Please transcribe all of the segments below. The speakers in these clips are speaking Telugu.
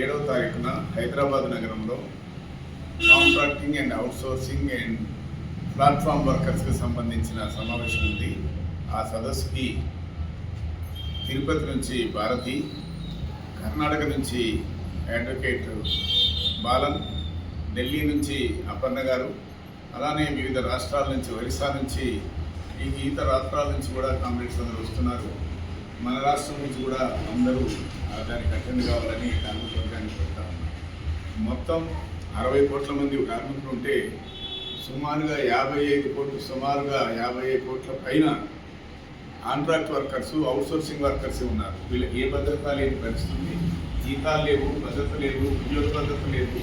ఏడవ తారీఖున హైదరాబాద్ నగరంలో contracting and outsourcing and platform వర్కర్స్కి సంబంధించిన సమావేశం ఉంది. ఆ సదస్సుకి తిరుపతి నుంచి భారతి కర్ణాటక నుంచి అడ్వకేట్ బాలన్ ఢిల్లీ నుంచి అపర్ణ గారు అలానే వివిధ రాష్ట్రాల నుంచి ఒరిస్సా నుంచి ఈ ఇతర రాష్ట్రాల నుంచి కూడా కాంగ్రెస్ అందరూ వస్తున్నారు. మన రాష్ట్రం నుంచి కూడా అందరూ దానికి అటెండ్ కావాలని మొత్తం అరవై కోట్ల మంది కార్మికులు ఉంటే సుమారుగా యాభై ఐదు కోట్లు సుమారుగా యాభై ఐదు కోట్ల పైన కాంట్రాక్ట్ వర్కర్స్ అవుట్సోర్సింగ్ వర్కర్స్ ఉన్నారు. వీళ్ళకి ఏ భద్రత లేని పరిస్థితి. జీతాలు లేవు భద్రత లేదు ఉద్యోగ భద్రత లేదు.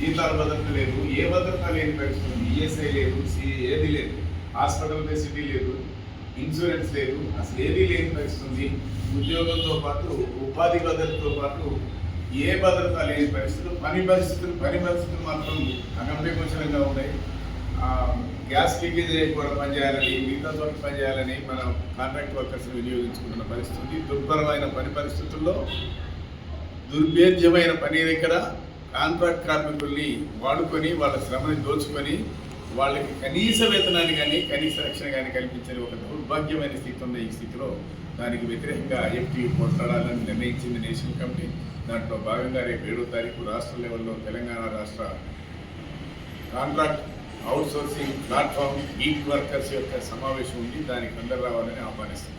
జీతాల భద్రత లేదు ఏ భద్రత లేని పరిస్థితి. ఈఎస్ఐ లేదు సి ఏది లేదు. హాస్పిటల్ ఫెసిలిటీ లేదు ఇన్సూరెన్స్ లేదు అసలు ఏదీ లేని పరిస్థితి. ఉద్యోగంతో పాటు ఉపాధి భద్రతతో పాటు ఏ భద్రత లేని పరిస్థితులు పని పరిస్థితులు పని పరిస్థితులు మాత్రం అగమ్యగోచరంగా ఉన్నాయి. గ్యాస్ లీకేజ్ కూడా పనిచేయాలని మిగతా చోట పనిచేయాలని మన కాంట్రాక్ట్ వర్కర్స్ వినియోగించుకుంటున్న పరిస్థితి దుర్భరమైన పని పరిస్థితుల్లో దుర్భేద్యమైన పని దగ్గర కాంట్రాక్ట్ కార్మికుల్ని వాడుకొని వాళ్ళ శ్రమని దోచుకొని వాళ్ళకి కనీస వేతనాన్ని కానీ కనీస రక్షణ కానీ కల్పించని ఒక దౌర్భాగ్యమైన స్థితి ఉన్న ఈ స్థితిలో దానికి వ్యతిరేకంగా ఐఎఫ్టీ పోట్లాడాలని నిర్ణయించింది నేషనల్ కమిటీ. దాంట్లో భాగంగా రేపు ఏడో తారీఖు రాష్ట్ర లెవెల్లో తెలంగాణ రాష్ట్ర కాంట్రాక్ట్ అవుట్సోర్సింగ్ ప్లాట్ఫామ్ గీట్ వర్కర్స్ యొక్క సమావేశం ఉంది దానికి అందరు రావాలని ఆహ్వానిస్తుంది.